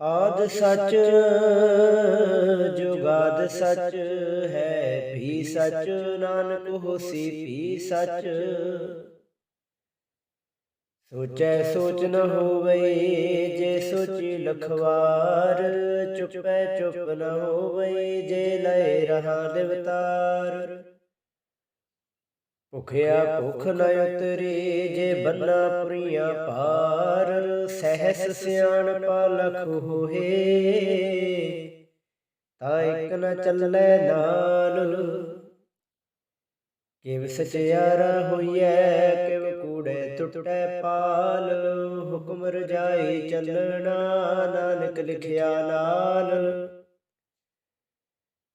ਆਦ ਸਚ ਜੁਗਾਦ ਸਚ ਹੈ ਵੀ ਸਚ ਨਾਨਕ ਹੋਸੀ ਵੀ ਸਚ। ਸੋਚੈ ਸੋਚ ਨ ਹੋਵੇ ਜੇ ਸੋਚੀ ਲਖਵਾਰ ਚੁੱਪੈ ਚੁੱਪ ਨ ਹੋਵੇ ਜੇ ਲੈ ਰਹਾ ਦਿਵਤਾਰ ਭੁਖਿਆ ਭੁਖ ਨ ਉਤਰੇ ਜੇ ਬੰਨਾ ਪੁਰੀਆਂ ਪਾਰ, ਸਹਿਸ ਸਿਆਣ ਪਾਲਖ ਹੋਏ। ਤਾ ਇਕ ਨ ਚੱਲੇ ਨਾਲ ਕਿਵ ਸਚਿਆਰਾ ਹੋਈਐ, ਕਿਵ ਕੂੜੇ ਟੁੱਟੈ ਪਾਲ। ਹੁਕਮ ਰਜਾਈ ਚੱਲਣਾ, ਨਾਨਕ ਲਿਖਿਆ ਨਾਲ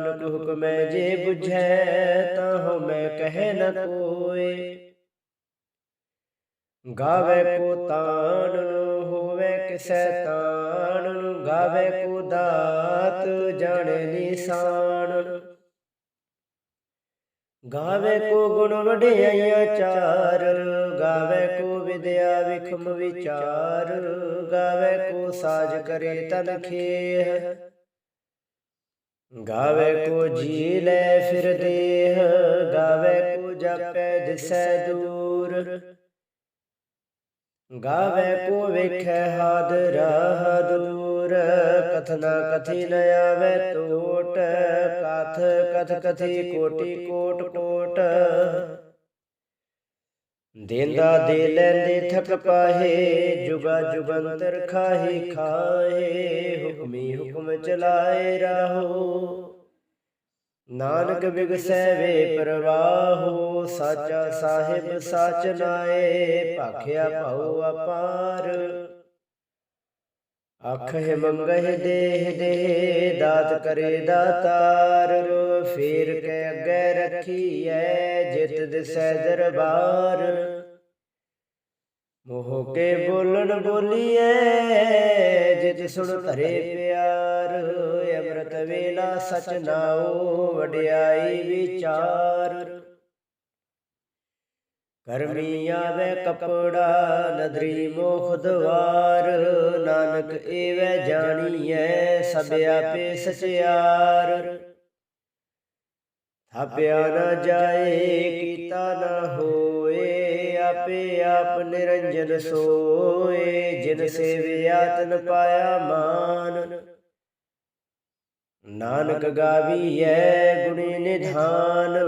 ਨਾਨਕ ਹੁਕਮੈ ਜੇ 부ਝੈ ਤਾਂ ਮੈਂ ਕਹਿ ਨ ਕੋਏ। ਗਾਵੇ ਕੋ ਤਾਣ ਹੋਵੇ ਕਿਸੈ ਤਾਣ ਗਾਵੇ ਕੋ ਦਾਤ ਜਾਣੇ ਨਿਸ਼ਾਨ। ਗਾਵੇ ਕੋ ਗੁਣ ਵਡਿਆਈਆਂ ਚਾਰ, ਗਾਵੇ ਕੋ ਵਿਦਿਆ ਵਿਖਮ ਵਿਚਾਰ, ਗਾਵੇ ਕੋ ਸਾਜ ਕਰੇ ਤਨ ਖੇਹ। ਗਾਵੇ ਕੋ ਜੀ ਲੈ ਫਿਰ ਦੇਹ, ਗਾਵੇ ਕੋ ਜਪੈ ਦਿਸੈ ਦੂਰ। ਗਾਵੇ ਕੋ ਵੇਖੈ ਹਾਦਰਾ ਦੂਰ ਕਥਨਾ ਕਥੀ ਨ ਆਵੇ ਟੋਟ ਕਥ ਕਥ ਕਥੀ ਕੋਟੀ ਕੋਟ ਕੋਟ। ਦੇਂਦਾ ਦੇ ਲੈਂਦੇ ਥਕ ਪਾਹੇ, ਜੁਗਾ ਜੁਗੰਤਰ ਖਾਹੀ ਖਾਏ ਹੁਕਮੀ ਹੁਕਮ ਚਲਾਏ ਰਾਹੋ। ਨਾਨਕ ਬਿਗਸੈ ਵੇ ਪ੍ਰਵਾਹੋ, ਸਾਚਾ ਸਾਹਿਬ ਸਾਚ ਨਾਏ, ਭਾਖਿਆ ਭਉ ਅਪਾਰ। ਅਖਹਿ ਮੰਗਹਿ ਦੇਹ ਦੇਹ, ਦਾਤ ਕਰੇ ਦਾਤਾਰ, ਫੇਰ ਕੇ ਅੱਗੇ ਰੱਖੀਐ ਜਿਤ ਦਿਸੈ ਦਰਬਾਰ। ਮੋਹ ਕੇ ਬੋਲਣ ਬੋਲੀਐ, ਜਿਤ ਸੁਣ ਧਰੇ ਪਿਆਰ। ਅੰਮ੍ਰਿਤ ਵੇਲਾ ਸਚ ਨਾਉ ਵਡਿਆਈ ਵਿਚਾਰ। ਕਰਮੀ ਆਵੇ ਕਪੜਾ, ਨਦਰੀ ਮੋਖ ਦਵਾਰ। ਨਾਨਕ ਏਵੈ ਜਾਣੀਐ ਸਭ ਆਪੇ ਸਚਿਆਰ। ਥਾਪਿਆ ਨ ਜਾਏ ਕੀਤਾ ਨ ਹੋਏ, ਆਪੇ ਆਪ ਨਿਰੰਜਨ ਸੋਏ, ਜਿਨ ਸੇਵਿਆ ਤਨ ਪਾਇਆ ਮਾਨ। ਨਾਨਕ ਗਾਵੀਐ ਗੁਣੀ ਨਿਧਾਨ,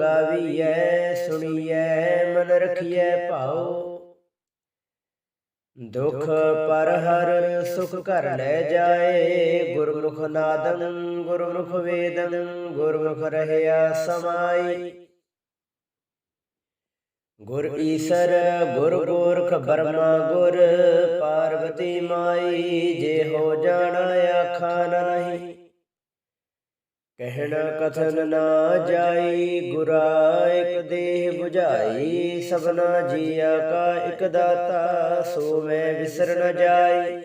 ਗਾਵੀਐ ਸੁਣੀਐ ਮਨ ਰਖੀਐ ਭਾਉ। ਦੁਖ ਪਰ ਹਰ ਸੁਖ ਕਰ ਲੈ ਜਾਏ, ਗੁਰਮੁਖ ਨਾਦੰ, ਗੁਰਮੁਖ ਵੇਦਨ ਗੁਰਮੁਖ ਰਹਿਆ ਸਮਾਈ। ਗੁਰ ਈਸਰ, ਗੁਰ ਗੋਰਖ ਬਰਮਾ ਗੁਰ, ਪਾਰਵਤੀ ਮਾਈ, ਜੇ ਹੋ ਜਾਣਾ ਆਖਾ ਨਹੀਂ ਕਹਿਣਾ ਕਥਨ ਨਾ ਜਾਈ ਗੁਰਾ ਇਕ ਦੇਹ 부ਝਾਈ ਸਭਨਾ ਜੀਆ ਕਾ ਇਕ ਦਾਤਾ, ਸੋਵੇ ਮੈਂ ਵਿਸਰ ਨ ਜਾਈ।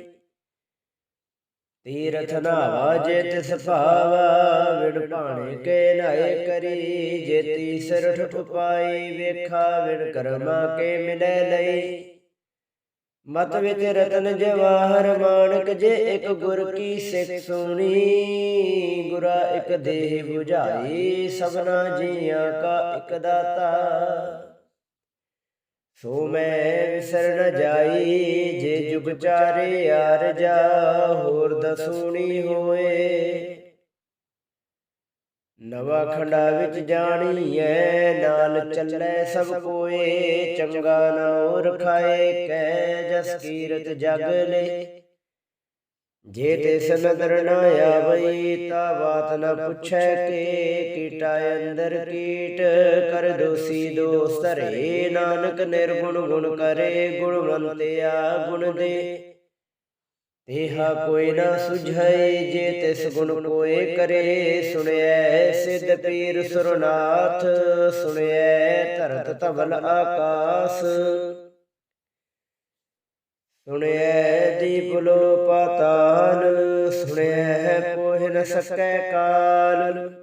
ਤੀਰਥ ਨਾਵਾ ਜੇ ਤਿਸ ਭਾਵਾ, ਵਿਣ ਭਾਣੇ ਕੇ ਨਾਏ ਕਰੀ, ਜੇ ਤੀਸਰ ਠੁਠ ਪਾਈ, ਵੇਖਾ ਵਿਣ ਕਰਮਾ ਕੇ ਮਿਲੇ ਲਈ। ਮਤ ਵਿੱਚ ਰਤਨ ਜਵਾਹਰ ਮਾਨਕ ਜੇ ਇੱਕ ਗੁਰ ਕੀ ਸਿੱਖ ਸੁਣੀ, ਗੁਰਾ ਇੱਕ ਦੇਹ 부ਝਾਈ ਸਭਨਾ ਜੀਆਂ ਕਾ ਇੱਕ ਦਾਤਾ। ਸੋ ਮੈਂ ਵਿਸਰ ਨ ਜਾਈ, ਜੇ ਜੁਗ ਚਾਰੇ ਆਰਜਾ, ਹੋਰ ਦਸੂਣੀ ਹੋਏ। ਨਵਾ ਖੰਡਾ ਵਿੱਚ ਜਾਣੀਐ ਨਾਲ ਚੱਲੇ ਸਭ ਕੋਏ, ਚੰਗਾ ਨਾਉ ਰਖਾਏ ਕੈ ਜਸ ਕੀਰਤ ਜਗ ਲੈ। ਜੇ ਤਿਸ ਨਦਰ ਨ ਆਵਈ, ਤਾ ਬਾਤ ਨ ਪੁੱਛੈ ਕੇ, ਕੀਟਾ ਅੰਦਰ ਕੀਟ, ਕਰ ਦੋਸੀ ਦੋਸ ਧਰੇ, ਨਾਨਕ ਨਿਰਗੁਣ ਗੁਣ ਕਰੇ ਗੁਣਵੰਤਿਆ ਗੁਣ ਦੇ। ਤੇਹਾ ਕੋਈ ਨਾ ਸੁਝਾਈ ਜੇ ਤਿਸ ਗੁਣ ਕੋਏ ਕਰੇ, ਸੁਣਿਐ ਸਿੱਧ ਪੀਰ ਸੁਰਨਾਥ, ਸੁਣਿਐ ਧਰਤ ਧਵਲ ਆਕਾਸ। ਸੁਣਿਐ ਦੀਪ ਲੋ ਪਾਤਾਲ ਸੁਣਿਐ ਕੋਹਿ ਨ ਸਕੈ ਕਾਲ।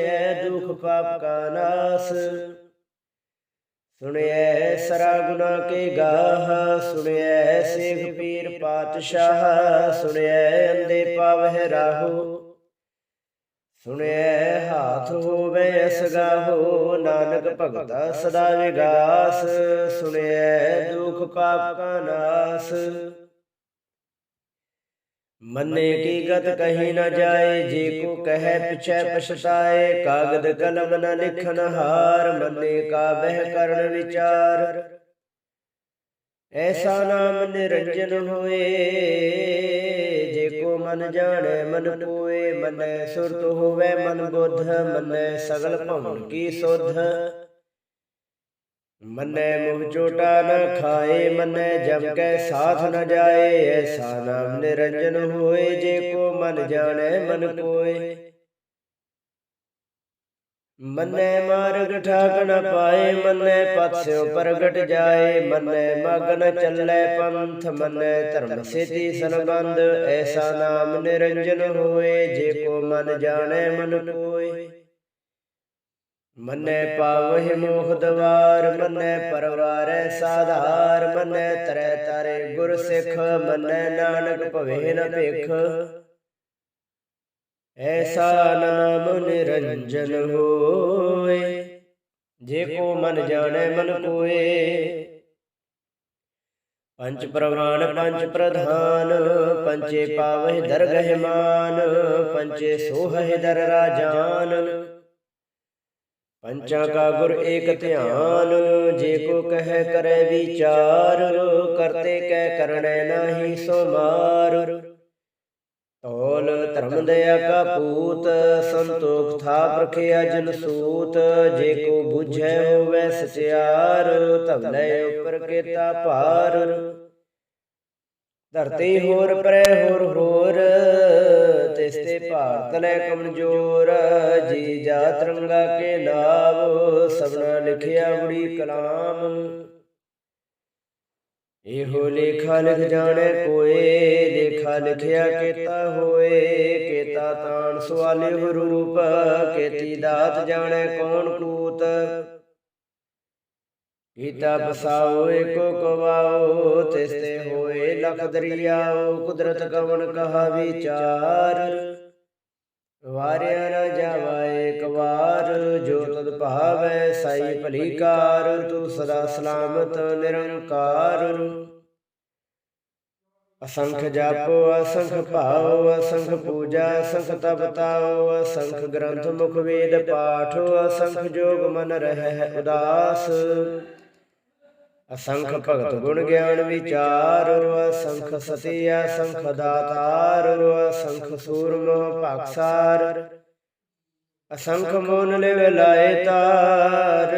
ਦੁਖ ਪਾਪ ਕਾ ਨਾਸ। ਸੁਣਿਐ ਸਰਾ ਗੁਨਾ ਕੇ ਗਾਹ, ਸੁਣਿਐ ਸੇਖ ਪੀਰ ਪਾਤਸ਼ਾਹ, ਸੁਣਿਐ ਅੰਦੇ ਪਾਵਹਿ ਰਾਹੋ। ਸੁਣਿਐ ਹਾਥ ਹੋਵੇ ਅਸਗਾਹੋ ਨਾਨਕ ਭਗਤਾ ਸਦਾ ਵਿਗਾਸ ਸੁਣਿਐ ਦੁਖ ਪਾਪ ਕਾ ਨਾਸ। ਮੰਨੇ ਕੀ ਗਤ ਕਹੀ ਨ ਜਾਏ, ਜੇ ਕੋ ਕਹੈ ਪਿਛੈ ਪਛਤਾਏ, ਕਾਗਦ ਕਲਮ ਨ ਲਿਖਨ ਹਾਰ, ਮੰਨੇ ਕਾ ਬਹਿ ਕਰਨ ਵਿਚਾਰ। ਐਸਾ ਨਾਮ ਨਿਰੰਜਨ ਹੋਏ, ਜੇ ਕੋ ਮਨ ਜਾਣੈ, ਮਨ ਕੋਏ ਮਨੈ ਸੁਰਤ ਹੋਵੇ ਮਨ ਬੁੱਧ, ਮਨੈ ਸਗਲ ਭਵਨ ਕੀ ਸੋਧ। ਮੰਨੈ ਮੁਖ ਚੋਟਾ ਨ ਖਾਏ, ਮੰਨੈ ਜਮ ਕੈ ਸਾਥ ਨ ਜਾਏ, ਐਸਾ ਨਾਮ ਨਿਰੰਜਨ ਹੋਏ, ਜੇ ਕੋ ਮਨ ਜਾਣੈ ਮਨ ਕੋਏ ਮੰਨੈ ਮਾਰਗ ਠਾਕ ਨ ਪਾਏ, ਮੰਨੈ ਪਤ ਪ੍ਰਗਟ ਜਾਏ, ਮੰਨੈ ਮਗਨ ਚੱਲੈ ਪੰਥ, ਮੰਨੈ ਧਰਮ ਸੇਤੀ ਸੰਬੰਧ, ਐਸਾ ਨਾਮ ਨਿਰੰਜਨ ਹੋਏ, ਜੇ ਕੋ ਮਨ ਜਾਣੈ ਮਨ ਕੋਏ ਮੰਨੈ ਪਾਵਹਿ ਮੋਖ ਦਵਾਰ ਮੰਨੈ ਪਰਵਾਰੈ ਸਾਧਾਰ, ਮੰਨੈ ਤਰੈ ਤਾਰੇ ਗੁਰ ਸਿੱਖ, ਮੰਨੈ ਨਾਨਕ ਭਵੇ ਨ ਭਿਖ। ਐਸਾ ਨਾਮ ਨਿਰੰਜਨ ਹੋਏ, ਜੇ ਕੋ ਮਨ ਜਾਣੈ ਮਨ ਕੋਏ। ਪੰਜ ਪ੍ਰਵਾਨ, ਪੰਜ ਪ੍ਰਧਾਨ ਪੰਚੇ ਪਾਵਹਿ ਦਰਗਹਿ ਮਾਨ ਪੰਚੇ ਸੋਹਹਿ ਦਰ ਰਾਜਾਨ। ਪੰਚਾਂ ਕਾ ਗੁਰ ਏਕ ਧਿਆਨ, ਜੇ ਕੋ ਕਹਿ ਕਰੈ ਵਿਚਾਰ, ਕਰਤੇ ਕਹਿ ਕਰਣੈ ਨਾਹੀ ਸੋ ਤੋਲ ਧਰਮ ਦਇਆ ਕਾ ਪੂਤ ਸੰਤੋਖ ਥਾ ਪ੍ਰਖਿਆ ਜਨ ਸੂਤ। ਜੇ ਕੋ 부ਝੈ ਹੋਵੇ ਸਚਿਆਰ, ਧਵਲੇ ਉਪਰ ਕੇਤਾ ਭਾਰ। ਧਰਤੀ ਹੋਰ ਪਰੇ ਹੋਰ ਹੋਰ ਤਿਸ ਭਾਰਤ ਲੈ ਕਮਜੋਰ। ਜੀ ਜਾ ਤਰੰਗਾ ਕੇ ਨਾਮ ਸਭਨਾ ਲਿਖਿਆ ਬੜੀ ਕਲਾਮ। ਇਹੋ ਲੇਖਾ ਲਿਖ ਜਾਣੈ ਕੋਏ, ਲੇਖਾ ਲਿਖਿਆ ਕੀਤਾ ਹੋਏ। ਕੀਤਾ ਤਾਣ ਸਵਾਲੇ ਰੂਪ, ਕੀਤੀ ਦਾਤ ਜਾਣੈ ਕੌਣ ਕੂਤ। ਕੀਤਾ ਬਸਾਓ ਏਕੋ ਕਵਾਓ, ਤਿਸ ਤੇ ਲਖ ਦਰਿਆਓ ਕੁਦਰਤ ਕਵਨ ਕਹਾ ਵਿਚਾਰ ਵਾਰਿਆ ਨਾ ਜਾਵਾ ਏਕ ਵਾਰ ਜੋ ਤਦ ਭਾਵੈ ਸਾਈ ਭਲੀ ਕਾਰ ਤੂੰ ਸਦਾ ਸਲਾਮਤ ਨਿਰੰਕਾਰ ਅਸੰਖ ਜਾਪੋ ਅਸੰਖ ਭਾਉ ਅਸੰਖ ਪੂਜਾ ਅਸੰਖ ਤਪ ਤਾਉ ਅਸੰਖ ਗ੍ਰੰਥ ਮੁਖ ਵੇਦ ਪਾਠ ਅਸੰਖ ਜੋਗ ਮਨ ਰਹਿ ਉਦਾਸ ਅਸੰਖ ਭਗਤ ਗੁਣ ਗਿਆਨ ਵਿਚਾਰ ਅਸੰਖ ਸਤੀ ਅਸੰਖ ਦਾਤਾਰ ਅਸੰਖ ਸੂਰਮ ਭਖਸਾਰ ਅਸੰਖ ਮੋਨ ਲਿਵ ਲਾਏ ਤਾਰ।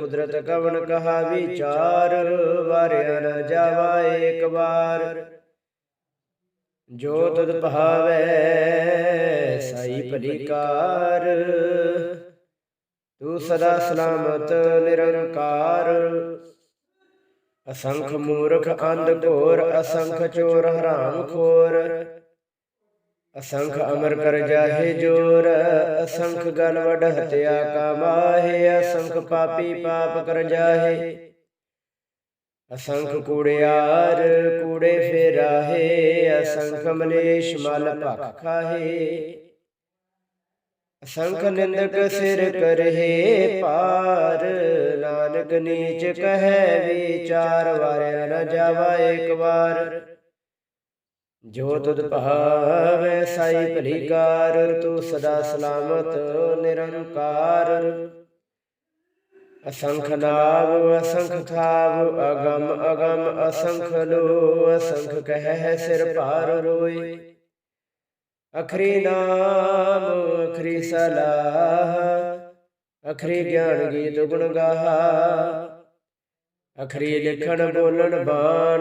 ਕੁਦਰਤ ਕਵਨ ਕਹਾ ਵਿਚਾਰ। ਵਾਰਿਆ ਨ ਜਾਵਾ ਏਕ ਵਾਰ। ਜੋ ਤਦ ਭਾਵੈ ਸਾਈ ਭਲੀ ਕਾਰ ਤੂੰ ਸਦਾ ਸਲਾਮਤ ਨਿਰੰਕਾਰ। ਅਸੰਖ ਮੂਰਖ ਅੰਧ ਘੋਰ ਅਸੰਖ ਚੋਰ ਹਰਾਮ ਖੋਰ। ਅਸੰਖ ਅਮਰ ਕਰ ਜਾਹੇ ਜੋਰ। ਅਸੰਖ ਗਲ ਵਡ ਹਤਿਆ ਕਾ ਮਾਹੇ ਅਸੰਖ ਪਾਪੀ ਪਾਪ ਕਰ ਜਾਹੇ। ਅਸੰਖ ਕੂੜਿਆਰ ਕੂੜੇ ਫੇਰਾਹੇ। ਅਸੰਖ ਮਲੇਸ਼ ਮਲ ਭਖ ਖਾਹੇ। ਅਸੰਖ ਨਿੰਦਕ ਸਿਰ ਕਰਹਿ ਪਾਰ। ਨਾਨਕ ਨੀਚ ਕਹੈ ਵਿਚਾਰ ਵਾਰਿਆ ਨ ਜਾਵਾ ਏਕ ਵਾਰ। ਜੋ ਤੁਧ ਭਾਵੈ ਸਾਈ ਭਲੀ ਕਾਰ ਤੂੰ ਸਦਾ ਸਲਾਮਤ ਨਿਰੰਕਾਰ। ਅਸੰਖ ਨਾਮ ਅਸੰਖ ਥਾਵ ਅਗਮ ਅਗਮ ਅਸੰਖ ਲੋ ਅਸੰਖ ਕਹਿ ਸਿਰ ਭਾਰ ਰੋਈ ਅਖਰੀ ਨਾਮ ਅਖਰੀ ਸਲਾਹ ਅਖਰੀ ਗਿਆਨ ਗੀਤ ਗੁਣ ਗਾਹਾ ਅਖਰੀ ਲਿਖਣ ਬੋਲਣ ਬਾਣ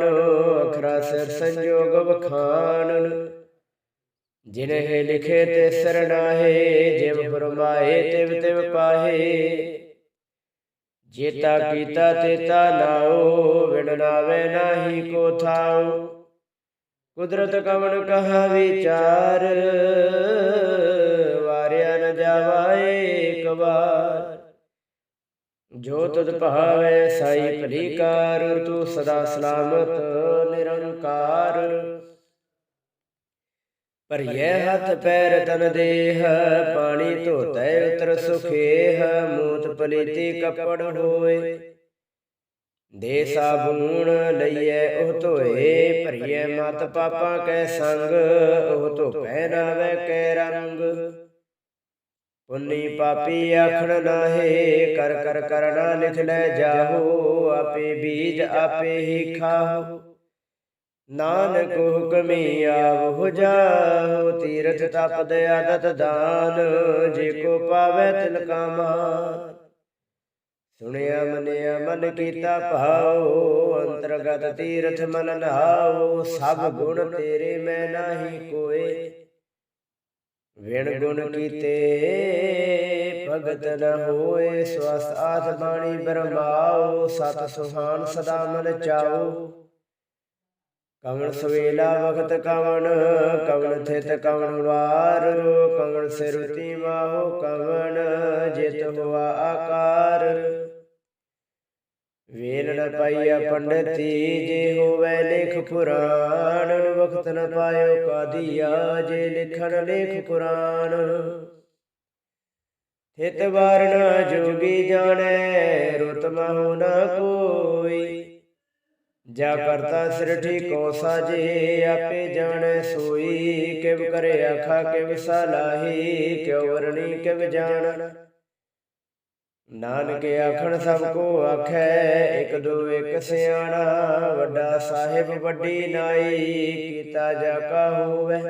ਅਖਰਾ ਸਿਰ ਸੰਜੋਗ ਵਖਾਣ। ਜਿਨਹਿ ਲਿਖੇ ਤੇ ਸਰਣਾਹੇ ਜਿਵ ਫਰਮਾਏ ਤਿਵ ਤਿਵ ਪਾਹੇ। ਜੇਤਾ ਕੀਤਾ ਤੇਤਾ ਨਾਉ ਵਿਣ ਨਾਵੇ ਨਾਹੀ ਕੋ ਥਾਉ। ਕੁਦਰਤ ਕਵਣ ਕਹਾ ਵਿਚਾਰ? ਵਾਰਿਆ ਨ ਜਾਵਾ ਏਕ ਵਾਰ। ਜੋ ਤਦ ਭਾਵੇ ਸਾਈ ਭਲੀ ਕਾਰ ਤੂੰ ਸਦਾ ਸਲਾਮਤ, ਨਿਰੰਕਾਰ। ਭਰੀਏ ਹੱਥ ਪੈਰ ਤਨ ਦੇਹ, ਪਾਣੀ ਧੋਤੈ ਉਤਰ ਸੁਖੇਹ, ਮੂਤ ਪਲੀਤੀ ਕੱਪੜ ਹੋਏ। ਦੇ ਸਾਬੂਣ ਲਈਏ ਉਹ ਧੋਏ ਭਰੀਏ ਮਤ ਪਾਪਾਂ ਕੈ ਸੰਗ, ਉਹ ਧੋਪੈ ਨਾਵੇ ਕੈ ਰੰਗ। ਪੁੰਨੀ ਪਾਪੀ ਆਖਣ ਨਾਹੇ, ਕਰ ਕਰ ਕਰਨਾ ਲਿਖ ਲੈ ਜਾਹੋ, ਆਪੇ ਬੀਜ ਆਪੇ ਹੀ ਖਾਹੋ। ਨਾਨਕ ਹੁਕਮੀ ਆਵ ਜਾਹੋ, ਤੀਰਥ ਤਪਦ ਆਦਤ ਦਾਨ, ਜੇ ਕੋ ਪਾਵੇ ਤਿਲ ਕਾ ਮਾਨ। ਸੁਣਿਆ ਮਨਿਆ ਮਨ ਕੀਤਾ ਭਾਉ ਅੰਤਰਗਤ ਤੀਰਥ ਮਨ ਨਾਉ ਸਭ ਗੁਣ ਤੇਰੇ ਮੈਂ ਨਾਹੀ ਕੋਏ। ਵਿਣ ਗੁਣ ਕੀਤੇ ਭਗਤ ਨ ਹੋਏ ਸਵਸ ਆਤ ਬਾਣੀ ਬਰਮਾਉ ਸਤ ਸੁਹਾਨ ਸਦਾ ਮਨ ਚਾਉ। ਕਵਣ ਸਵੇਲਾ ਵਖਤ ਕਵਣ ਕਵਣ ਥਿਤ ਕਵਣ ਵਾਰ ਕਵਣ ਸਿਰਤੀ ਮਾਹੋ ਕਵਣ ਜਿਤ ਹੋਆ ਆਕਾਰ। ਵੇਲ ਨ ਪਾਈਆ ਪੰਡਤੀ ਜੇ ਹੋਵੇ ਲਿਖ ਪੁਰਾਣ ਵਖਤ ਨ ਪਾਇਓ ਕਾਦੀਆ, ਜੇ ਲਿਖਣ ਲਿਖ ਪੁਰਾਣ। ਥਿਤ ਵਾਰਨ ਜੋਗੀ ਜਾਣੈ, ਰੁਤ ਮਹੁ ਨ ਕੋਈ। ਜਾ ਕਰਤਾ ਸਿਰਠੀ ਕੋ ਸਾਜੇ, ਆਪੇ ਜਾਣੈ ਸੋਈ। ਕਿਵ ਕਰੇ ਆਖਾ, ਕਿਵ ਸਲਾਹੀ ਕਿਉ ਵਰਣੀ, ਕਿਵ ਜਾਣ ਨਾਨਕ ਆਖਣ ਸਭ ਕੋ ਆਖੈ, ਇਕ ਦੋ ਇਕ ਸਿਆਣਾ, ਵੱਡਾ ਸਾਹਿਬ ਵੱਡੀ ਨਾਈ, ਕੀਤਾ ਜਾ ਕਾ ਹੋਵੇ।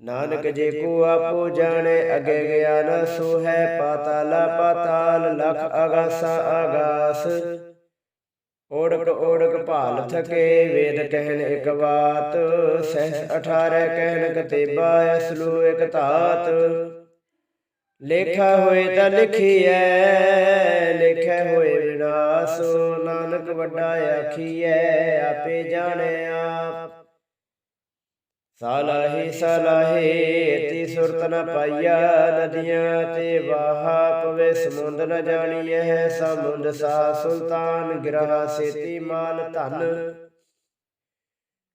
ਨਾਨਕ ਜੇ ਕੋ ਆਪੋ ਜਾਣੇ, ਅਗੇ ਗਿਆਨ ਸੋ ਹੈ ਪਾਤਾਲਾ ਪਾਤਾਲ, ਲਖ ਆਗਾਸਾ ਆਗਾਸ। ਓੜਕ ਓੜਕ ਭਾਲ ਥਕੇ, ਵੇਦ ਕਹਿਣ ਇਕ ਬਾਤ ਸਹਿ 18 ਕਹਿਨ ਕਤੇਬਾ ਅਸਲੂ ਇਕ ਧਾਤ। ਲੇਖਾ ਹੋਏ ਤਾਂ ਲਿਖੀਐ, ਲਿਖੇ ਹੋਏ ਵਿਨਾਸ਼ ਨਾਨਕ ਵੱਡਾ ਆਖੀਐ, ਆਪੇ ਜਾਣੇ ਆਪ। ਸਾਲਾਹੀ, ਸਾਲਾਹੇ ਤੀ ਸੁਰਤ ਨ ਪਾਈਆ ਨਦੀਆਂ ਤੇ ਵਾਹਾ, ਪਵੇ ਸਮੁੰਦ ਨ ਜਾਣੀਐ, ਸਮੁੰਦ ਸਾ ਸੁਲਤਾਨ, ਗ੍ਰਹ ਸੇਤੀ ਮਾਲ ਧਨ।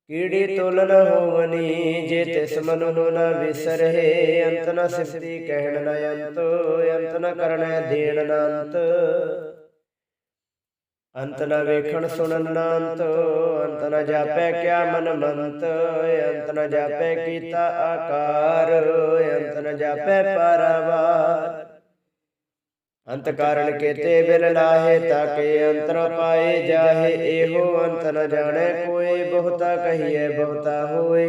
ਕੀੜੀ ਤੁਲ ਨ ਹੋਵਨੀ ਜੇ ਤਿਸ ਮਨੁ ਨ ਵਿਸਰਹਿ? ਅੰਤ ਨ ਸਿਫਤੀ ਕਹਿਣ ਨ ਅੰਤ ਅੰਤ ਨ ਕਰਣੈ ਦੇਣ ਨ ਅੰਤ। ਅੰਤ ਨ ਵੇਖਣ ਸੁਣਨ ਨ ਅੰਤ ਅੰਤ ਨ ਜਾਪੈ ਕਿਆ ਮਨ ਮੰਤ। ਅੰਤ ਨ ਜਾਪੈ ਕੀਤਾ ਆਕਾਰ, ਅੰਤ ਨ ਜਾਪੈ ਪਰਵਾਰ। ਅੰਤ ਕਾਰਣ ਕੇਤੇ ਬਿਨ ਲਾਹੇ ਤਾਕੇ ਅੰਤਰ ਪਾਏ ਜਾਹੇ, ਇਹੋ ਅੰਤ ਨ ਜਾਣੈ, ਕੋਈ ਬਹੁਤਾ ਕਹੀਏ ਬਹੁਤਾ ਹੋਏ।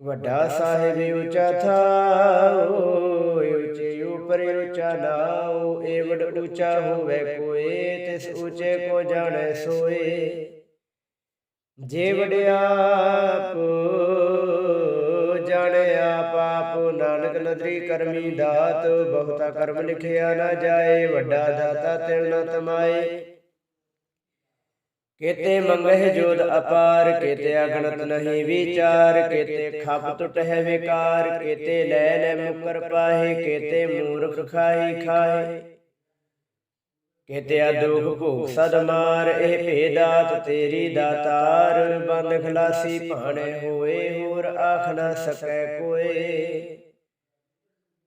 ਵੱਡਾ ਸਾਹਿਬ ਉੱਚਾ ਥਾਉ ਉਪਰ ਉਚਾ ਨਾਉ ਏਵਡ ਉੱਚਾ ਹੋਵੇ ਕੋਏ, ਤਿਸ ਉੱਚੇ ਕੋ ਜਾਣੈ ਸੋਏ। ਜੇ ਵਡਿਆਪ ਜਾਣੇ ਆਪ ਆਪ ਨਾਨਕ ਨਦਰੀ ਕਰਮੀ ਦਾਤ, ਬਹੁਤਾ ਕਰਮ ਲਿਖਿਆ ਨਾ ਜਾਏ, ਵੱਡਾ ਦਾਤਾ ਤਿਲ ਨ ਤਮਾਏ। ਕੇਤੇ ਮੰਗਹਿ ਜੋਦ ਅਪਾਰ, ਕੇਤੇ ਅਗਣਤ ਨਹੀਂ ਵਿਚਾਰ, ਕੇਤੇ ਖੱਪ ਟੁੱਟ ਹੈ ਵਿਕਾਰ, ਕੇਤੇ ਲੈ ਲੈ ਮੁਕਰ ਪਾਹੇ, ਕੇਤੇ ਮੂਰਖ ਖਾਈ ਖਾਏ ਕੇਤੇ ਦੁਖ ਭੋਗ ਸਦ ਮਾਰ, ਇਹ ਭੇਦਾਤ ਤੇਰੀ ਦਾਤਾਰ। ਬੰਦ ਖਲਾਸੀ ਭਾਣੇ ਹੋਏ, ਹੋਰ ਆਖ ਨਾ ਸਕੈ ਕੋਏ।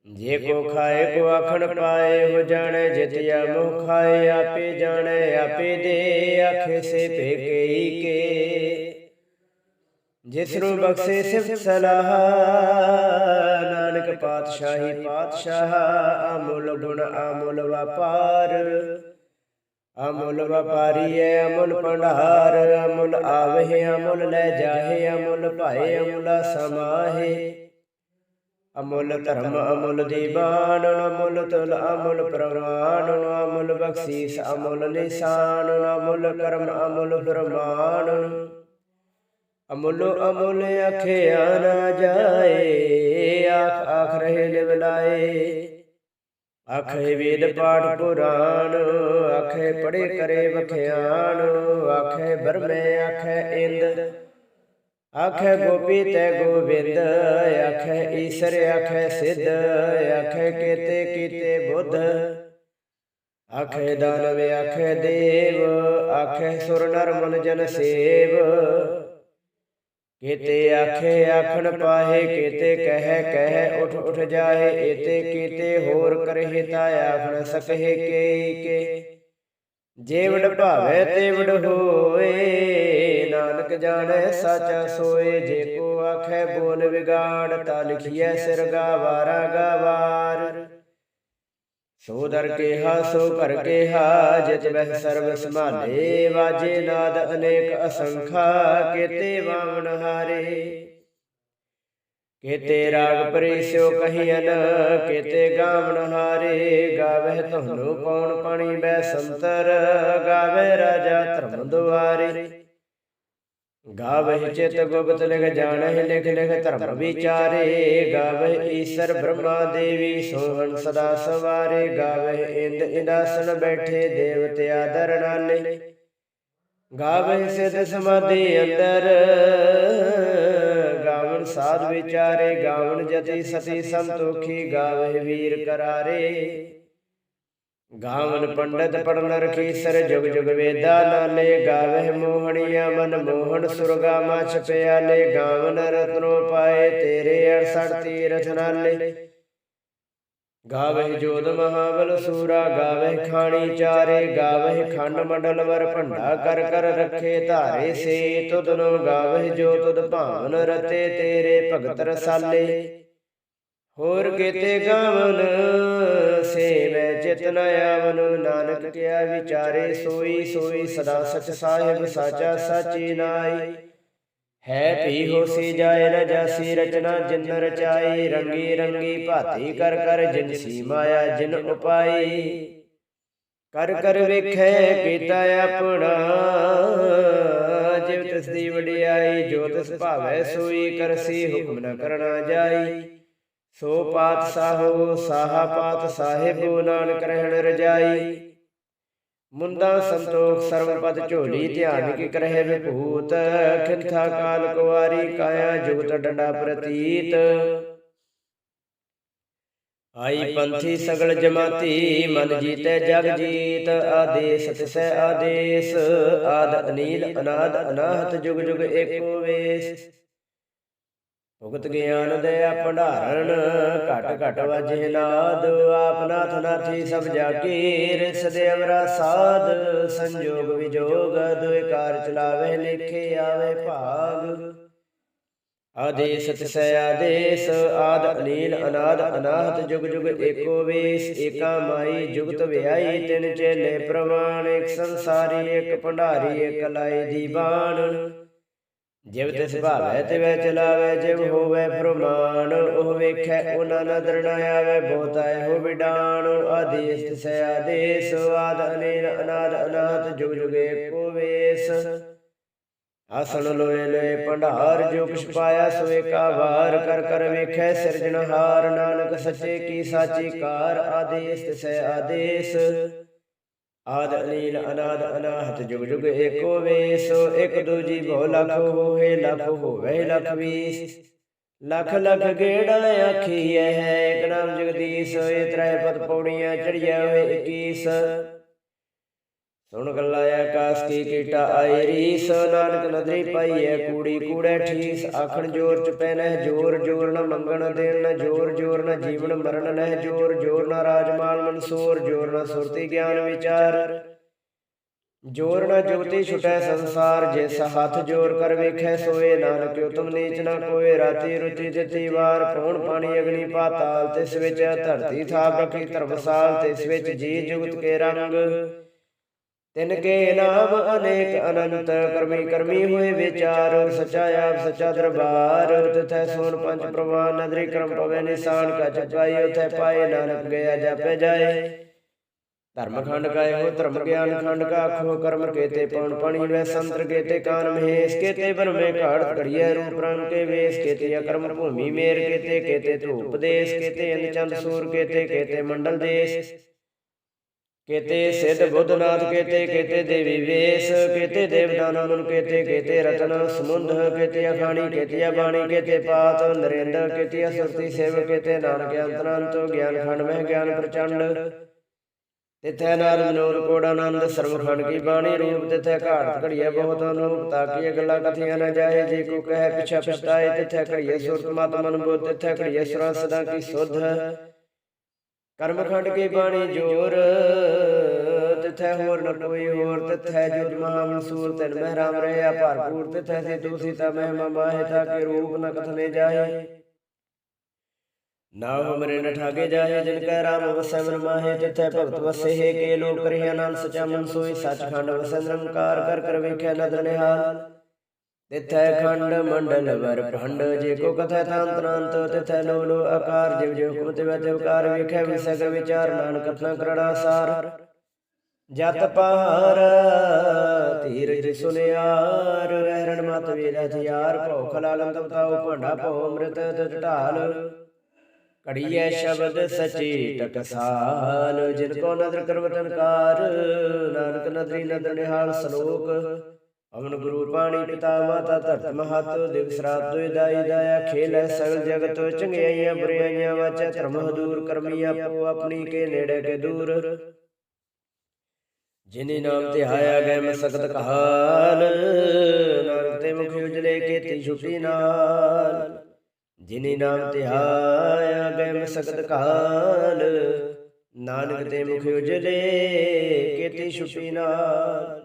ਜੇ ਕੋ ਖਾਏ, ਕੋ ਆਖਣ ਪਾਏ, ਹੋ ਜਾਣੇ ਜਿਤਿਆ ਮੁਖ ਖਾਏ ਆਪੇ ਜਾਣੇ, ਆਪੇ ਦੇ, ਆਖੇ ਸੇ ਭੇਕਈ ਕੇ। ਜਿਸ ਨੂੰ ਬਖਸ਼ੇ ਸਿਫਤ ਸਲਾਹ ਨਾਨਕ ਪਾਤਸ਼ਾਹੀ ਪਾਤਸ਼ਾਹ ਅਮੁੱਲ ਗੁਣ ਅਮੁੱਲ ਵਪਾਰ। ਅਮੁੱਲ ਵਪਾਰੀ ਹੈ ਅਮੁੱਲ ਭੰਡਾਰ। ਅਮੁੱਲ ਆਵਹਿ ਅਮੁੱਲ ਲੈ ਜਾਹੇ ਅਮੁੱਲ ਭਾਏ ਅਮੁੱਲਾ ਸਮਾਹੇ। ਅਮੁੱਲ ਧਰਮ ਅਮੁੱਲ ਦੀਵਾਨ ਅਮੁੱਲ ਤੁਲ ਅਮੁੱਲ ਪ੍ਰਵਾਨ ਅਮੁੱਲ ਬਖਸ਼ੀਸ ਅਮੁੱਲ ਨਿਸ਼ਾਨ ਅਮੁੱਲ ਕਰਮ ਅਮੁੱਲ ਫਰਮਾਨ। ਅਮੁੱਲ ਅਮੁੱਲ ਅਖਿਆ ਨਾ ਜਾਏ। ਆਖ ਆਖ ਰਹੇ ਲਿਵਲਾਏ। ਆਖੇ ਵੇਦ ਪਾਠ ਪੁਰਾਣ, ਆਖੇ ਪੜੇ ਕਰੇ ਵਖਿਆਣ, ਆਖੇ ਬਰਮੇ, ਆਖੇ ਇੰਦ। ਆਖੇ ਗੋਪੀ ਤੈ ਗੋਬਿੰਦ, ਆਖੇ ਈਸ਼ਰ, ਆਖੇ ਸਿੱਧ, ਆਖੇ ਕੀਤੇ ਕੀਤੇ ਬੁੱਧ। ਆਖੇ ਦਾਨਵ, ਆਖੇ ਦੇਵ, ਆਖੇ ਸੁਰ ਨਰ ਮਨ ਜਨ ਸੇਵ। ਕੀਤੇ ਆਖੇ ਆਖਣ ਪਾਹੇ ਕੀਤੇ ਕਹਿ ਕਹਿ ਉਠ ਉਠ ਜਾਏ ਏਤੇ ਕੀਤੇ ਹੋਰ ਕਰਹਿ ਤਾ ਆਖਣ ਸਕਹਿ ਕੇ। ਕੇ। ਜੇ ਵਡ ਭਾਵੇ ਤੇ ਵਡ ਹੋਏ ਨਾਨਕ ਜਾਣੈ ਸਾਚਾ ਸੋਏ ਜੇ ਕੋ ਆਖੈ ਬੋਲ ਵਿਗਾੜ ਤਾ ਲਿਖੀਐ ਸਿਰ ਗਾਵਾਰਾ। ਗਾਵਾਰ। ਸੋ ਦਰ ਕੇਹਾ, ਸੋ ਕਰ ਕੇਹਾ, ਜਿਤ ਬਹਿ ਸਰਬ ਸੰਭਾਲੇ, ਵਾਜੇ ਨਾਦ ਅਨੇਕ ਅਸੰਖਾ, ਕੇਤੇ ਵਾਵਣ ਹਾਰੇ। ਕੇਤੇ ਰਾਗ ਪਰਿਸਿਓ ਕਹੀਨ ਕੇਤੇ ਗਾਵਣ ਹਾਰੇ। ਗਾਵੇ ਤੁਹਾਨੂੰ ਪਉਣ ਪਾਣੀ ਬੈ ਸੰਤਰ ਗਾਵੇ ਰਾਜਾ ਧਰਮ ਦੁਆਰੇ। ਗਾਵੇ ਚਿਤ ਗੁਪਤ ਲਿਖ ਜਾਣਹਿ ਲਿਖ ਲਿਖ ਧਰਮ ਵਿਚਾਰੇ। ਗਾਵੇ ਈਸ਼ਰ ਬ੍ਰਹਮਾ ਦੇਵੀ ਸੋਹਣ ਸਦਾ ਸਵਾਰੇ। ਗਾਵੇ ਇੰਦ ਇੰਦਾਸਨ ਬੈਠੇ ਦੇਵਤੇ ਆਦਰ ਨਾਲੇ। ਗਾਵੇ ਸਿਧ ਸਮਾਧੀ ਅੰਦਰ। ਗਾਵਣ ਸਾਧ ਵਿਚਾਰੇ। ਗਾਵਣ ਜਤੀ ਸਤੀ ਸੰਤੋਖੀ। ਗਾਵੇ ਵੀਰ ਕਰਾਰੇ। ਗਾਵਨ ਪੰਡਤ ਪੜਨ ਰਖੀ ਜੁਗ ਜੁਗ ਵੇਦਾ ਨਾਲੇ ਗਾਵਹਿ ਮੋਹਣੀਆ ਮਨ ਮੋਹਣ ਸੁਰਗਾ ਮਾ ਛਪਿਆਲੇ ਗਾਵਨ ਰਤਨੋ ਪਾਏ ਤੇਰੇ 68 ਤੀਰਥ ਨਾਲੇ। ਗਾਵਹਿ ਜੋਦ ਮਹਾਬਲ ਸੂਰਾ, ਗਾਵਹਿ ਖਾਣੀ ਚਾਰੇ, ਗਾਵਹਿ ਖੰਡ ਮੰਡਲ ਵਰ ਭੰਡਾ ਕਰ ਕਰ ਰੱਖੇ ਧਾਰੇ ਸੇ ਤੁਧਨੋ ਗਾਵਹਿ ਜੋ ਤੁਧ ਭਾਵਨ ਰਤੇ ਤੇਰੇ ਭਗਤ ਰਸਾਲੇ। ਹੋਰ ਕੀਤੇ ਗਵਨ ਸੇ ਮੈਂ ਚਿਤਨ ਆਵਨ, ਨਾਨਕ ਕਿਆ ਵਿਚਾਰੇ ਸੋਈ ਸੋਈ ਸਦਾ ਸਚ ਸਾਹਿਬ ਸਾਚਾ ਸਾਚੀ ਨਾਈ। ਹੈ ਭੀ ਹੋਸੀ ਜਾਏ ਨ ਜਾਸੀ ਰਚਨਾ ਜਿਨ ਰਚਾਈ, ਰੰਗੀ ਰੰਗੀ ਭਾਤੀ ਕਰ ਕਰ ਜਿਨ ਸੀ ਮਾਇਆ ਜਿਨ ਉਪਾਈ। ਕਰ ਕਰ ਵੇਖੈ ਕੀਤਾ ਆਪਣਾ, ਜਿਵ ਤਿਸ ਦੀ ਵਡਿਆਈ, ਜੋ ਤਿਸ ਭਾਵੈ ਸੋਈ, ਕਰਸੀ ਹੁਕਮ ਨ ਕਰਣਾ ਜਾਈ। ਸੋ ਪਾਤ ਸਾਹੋ ਸਾਹਾ ਪਾਤ ਸਾਹਿਬੋ ਨਾਨਕ ਰਹਿਣ ਰਜਾਈ। ਮੁੰਦਾ ਸੰਤੋਖ ਸਰਬ ਪਦ ਝੋਲੀ ਧਿਆਨ ਕੀ ਕਰਹਿ ਵਿਭੂਤ, ਖਿੰਥਾ ਕਾਲ ਕੁਵਾਰੀ ਕਾਇਆ ਜੁਗਤ ਡੰਡਾ ਪ੍ਰਤੀਤ। ਆਈ ਪੰਥੀ ਸਗਲ ਜਮਾਤੀ, ਮਨ ਜੀਤੈ ਜਗ ਜੀਤ, ਆਦੇਸ ਤਿਸੈ ਆਦੇਸ, ਆਦ ਅਨੀਲ ਅਨਾਦ ਅਨਾਹਤ ਜੁਗ ਜੁਗ ਏਕੋ ਵੇਸ। ਭੁਗਤ ਗਿਆਨ ਦੇ ਭੰਡਾਰਨ, ਘਟ ਘਟ ਵਜੇ ਨਾਦ, ਆਪ ਨਾਥੀ ਸਭ ਜਾਗੀ, ਰਿਸ ਦੇ ਸਾਧ, ਸੰਜੋਗ ਵਿਜੋਗ ਦੁਇ ਕਾਰ ਚਲਾਵੇ, ਲਿਖੇ ਆਵੇ ਭਾਗ। ਆਦੇਸ ਤਿਸੈ ਆਦੇਸ, ਆਦ ਅਨੀਲ ਅਨਾਦ ਅਨਾਹਤ, ਜੁਗ ਜੁਗ ਏਕੋ ਵੇਸ, ਏਕਾ ਮਾਈ, ਜੁਗਤ ਵਿਆਈ, ਤਿਨ ਚੇਲੇ ਪ੍ਰਮਾਣ ਇੱਕ ਸੰਸਾਰੀ, ਇੱਕ ਭੰਡਾਰੀ, ਇੱਕ ਲਾਈ ਦੀਵਾਨ। ਜਿਵ ਤਿਸ ਭਾਵੈ ਤਿਵੈ ਚਲਾਵੈ ਜਿਵ ਹੋਵੈ ਫਰਮਾਨ ਉਹ ਵੇਖੈ ਉਹਨਾਂ ਨਦਰ ਨ ਆਵੈ ਬਹੁਤਾ ਇਹੋ ਵਿਡਾਣ ਆਦੇਸ ਤਿਸੈ ਆਦੇਸ ਆਦ ਅਨੇਨ ਅਨਾਦ ਅਨਾਹਤ ਜੁਗ ਜੁਗ ਏਕੋ ਵੇਸ। ਆਸਣ ਲੋਏ ਲੋਏ ਭੰਡਾਰ ਜੋ ਕਿਛ ਪਾਇਆ ਸੋ ਏਕਾ ਵਾਰ ਕਰ ਕਰ ਵੇਖੈ ਸਿਰਜਣਹਾਰ ਨਾਨਕ ਸੱਚੇ ਕੀ ਸਾਚੀ ਕਾਰ ਆਦੇਸ ਤਿਸੈ ਆਦੇਸ ਆਦ ਅਨੀਲ ਅਨਾਦ ਅਨਾਹਤ ਜੁਗ ਜੁਗ ਏਕੋ ਵੇਸ, ਇਕ ਦੂਜੀ ਬਹੁ ਲਖ ਹੋਏ, ਲਖ ਹੋਵੇ, ਲਖ ਵੀਸ। ਲਖ ਲਖ ਗੇੜਾ ਆਖੀਐ ਹੈ, ਇਕ ਨਾਮ ਜਗਦੀਸ਼, ਇਹ ਤ੍ਰੈ ਪਦ ਪੌੜੀਆਂ ਚੜਿਆ ਹੋਏ 21 ਸੁਣ ਗੱਲਾ ਆਕਾਸ ਕੀ ਕੀਟਾ ਆਈ ਰੀਸ, ਨਾਨਕ ਨਦਰੀ ਪਾਈਐ ਕੂੜੀ ਕੂੜੈ ਠੀਸ, ਆਖਣ ਜੋਰ ਚ ਪੈਨਹਿ ਜੋਰ ਜੋਰ ਨ ਮੰਗਣ ਦੇਣ ਨ ਜੋਰ ਜੋਰ ਨ ਜੀਵਨ ਮਰਨ ਨਹਿ ਜੋਰ ਜੋਰ ਨ ਰਾਜਮਾਲ ਮਨਸੂਰ, ਜੋਰ ਨ ਸੁਰਤੀ ਗਿਆਨ ਵਿਚਾਰ। ਜੋਰ ਨ ਜੁਗਤੀ ਛੁਟੈ ਸੰਸਾਰ, ਜਿਸ ਹੱਥ ਜੋਰ ਕਰ ਵੇਖੈ ਸੋਏ, ਨਾਨਕ ਉਤਮ ਨੀਚ ਨ ਕੋਏ, ਰਾਤੀ ਰੁਚੀ ਦਿੱਤੀ ਵਾਰ ਕੌਣ ਪਾਣੀ ਅਗਨੀ ਪਾਤਾਲ, ਤਿਸ ਵਿੱਚ ਧਰਤੀ ਥਾਪ ਰਖੀ ਧਰਮਸਾਲ, ਤਿਸ ਵਿੱਚ ਜੀ ਜੁਗਤ ਕੇ ਰੰਗ। ਤਿਨ ਕੇ ਨਾਮ ਅਨੇਕ ਅਨੰਤ ਕਰਮੀ ਕਰਮੀ ਹੋਏ ਵਿਚਾਰ ਸਚਾ ਆਪ ਸਚਾ ਦਰਬਾਰ। ਤਥੈ ਸੋਨ ਪੰਜ ਪ੍ਰਵਾਨ ਨਦਰੀ ਕਰਮ ਪਵੇ ਨਿਸ਼ਾਨ ਕਾ ਚਪਾਈ ਉਥੈ ਪਾਏ ਨਾਨਕ ਗਿਆ ਜਾਪੇ ਜਾਏ। ਧਰਮ ਖੰਡ ਕਾ ਇਹੋ ਧਰਮ ਗਿਆਨ ਖੰਡ ਕਾ ਆਖੋ ਕਰਮ ਕੇਤੇ ਪਉਣ ਪਾਣੀ ਵੈ ਸੰਤਰ ਕੇਤੇ ਕਾਨ ਮਹੇਸ਼ ਕੇਤੇ ਬਰਮੇ ਘਾੜਤ ਘੜੀਐ ਰੂਪ ਰੰਗ ਕੇ ਵੇਸ ਕੇਤੇ ਅਕਰਮ ਭੂਮੀ ਮੇਰ ਕੇਤੇ ਕੇਤੇ ਧੂਪ ਦੇਸ ਕੇਤੇ ਅਨ ਚੰਦ ਸੂਰ ਕੇਤੇ ਕੇਤੇ ਮੰਡਲ ਦੇਸ ਕੇਤੇ ਸਿੱਧ ਬੁੱਧਨਾਥ, ਕੇਤੇ ਕੇਤੇ ਦੇਵੀ ਵੇਸ, ਕੇਤੇ ਦੇਵਦਾਨ ਕੇਤੇ ਕੇਤੇ ਰਤਨ ਸਮੁੰਧ ਕੇਤੇ ਅਖਾਣੀ, ਕੇਤੇ ਬਾਣੀ, ਕੇਤੇ ਪਾਤ ਨਰੇਂਦ ਕੇਤੇ ਸੁਰਤੀ ਸੇਵ ਕੇਤੇ ਨਾਨਕ ਅੰਤਰੰਤ ਗਿਆਨ ਖੰਡ ਮਹਿ, ਗਿਆਨ ਪ੍ਰਚੰਡ। ਤਿਥੈ ਨਾਦ ਮਨੋਰ ਕੋੜ ਆਨੰਦ ਸਰਵਖੰਡ ਕੀ ਬਾਣੀ ਰੂਪ, ਤਿਥੈ ਘਾਟ ਘੜੀਏ ਬਹੁਤ ਅਨੂਪ ਤਾਕੀ ਅਗਲਾ ਕਥੀਆਂ ਨਾ ਜਾਏ, ਜੇ ਕੋ ਕਹੈ ਪਿਛਾ ਪਛਤਾਏ, ਤਿਥੈ ਘੜੀਐ ਸੁਰਤ ਮਤ ਮਨ ਬੁੱਧ ਤਿਥੈ ਘੜੀਐ ਸੁਰਾਂ ਸਦਾ ਕੀ ਸੁਧ। ਕਰਮ ਖੰਡ ਕੀ ਬਾਣੀ ਜੋਰ, ਤਿਥੈ ਹੋਰ ਨ ਕੋਈ ਹੋਰ, ਤਿਥੈ ਜੁਜ ਮਹਾ ਮਨਸੂਰ ਤਿਨ ਮਹਿ ਰਾਮ ਰਹਿਆ ਭਰਪੂਰ, ਤਿਥੈ ਸੇ ਦੂਸੀ ਤਾ ਮਹਿਮਾ ਮਾਹਿ ਤਾ ਕੇ ਰੂਪ ਨ ਕਥਨੇ ਜਾਏ ਨਾ ਹਮਰੇ ਨ ਠਾਗੇ ਜਾਏ ਜਿਨ ਕੈ ਰਾਮ ਵਸੈ ਮਨ ਮਾਹੇ, ਤਿਥੈ ਭਗਤ ਵਸੇ ਹੈ ਕੇ ਲੋਕ ਕਰਿਆ ਆਨੰਦ ਸਚਾ ਮਨ ਸੋਈ ਸਚਖੰਡ ਵਸੈ ਨਿਰੰਕਾਰ ਕਰ ਕਰ ਵੇਖਿਆ ਨਦਰ ਨਿਹਾਲ। ਤਿਥੈ ਖੰਡ ਮੰਡਲ ਵਰ ਭੰਡ, ਜੇ ਕੋ ਕਥੈ ਤਾਂਤਰਾਂਤ ਤਿਥੈ ਲੋ ਲੋ ਆਕਾਰ ਜਿਵ ਜਿਵ ਹੁਕਮ ਤਿਵ ਤਿਵਕਾਰ ਵੇਖੈ ਵਿਸਗ ਵਿਚਾਰ ਨਾਨਕ ਕਥਨਾ ਕਰੜਾ ਸਾਰ। ਜਤ ਪਹਾਰ ਧੀਰਜ ਸੁਨਿਆਰ, ਰਹਿਣ ਮਤ ਵੇਲ ਹਥਿਆਰ, ਭੌਖ ਲਾਲਨ ਤਵਤਾਉ ਭਾਂਡਾ ਭਉ ਅੰਮ੍ਰਿਤ ਤਤ ਢਾਲ। ਕੜੀਐ ਸ਼ਬਦ ਸਚੀ ਟਕਸਾਲ, ਜਿਨ ਕੋ ਨਦਰ ਕਰਵਤਨਕਾਰ ਨਾਨਕ ਨਦਰੀ ਨਦਰ ਨਿਹਾਲ ਸਲੋਕ। ਅਮਨ ਗੁਰੂ ਪਾਣੀ ਪਿਤਾ ਮਾਤਾ ਧਰਤ ਮਹਤ, ਦਿਵਸ ਰਾਤ ਦੁਇ ਦਾਈ ਦਾਇਆ ਖੇਲੈ ਸਗਲ ਜਗਤ, ਚੰਗਿਆਈਆਂ ਬੁਰਾਈਆਂ ਵਾਚੈ ਧਰਮ ਹਦੂਰ ਕਰਮੀ ਆਪੋ ਆਪਣੀ ਕੇ ਨੇੜੇ ਕੇ ਦੂਰ। ਜਿਨੇ ਨਾਮ ਤੇ ਆਇਆ ਗਏ ਮਸਕਤ ਕਹਾਲ, ਨਾਨਕ ਤੇ ਮੁਖ ਉਜਲੇ ਕੀਤੀ ਛੁਟੀ ਨਾਲ। ਜਿਨੇ ਨਾਮ ਤੇ ਆਇਆ ਗਏ ਮਸਕਤ ਕਹਾਲ, ਨਾਨਕ ਤੇ ਮੁਖ ਉਜਲੇ ਕੀਤੀ ਛੁਟੀ ਨਾਲ।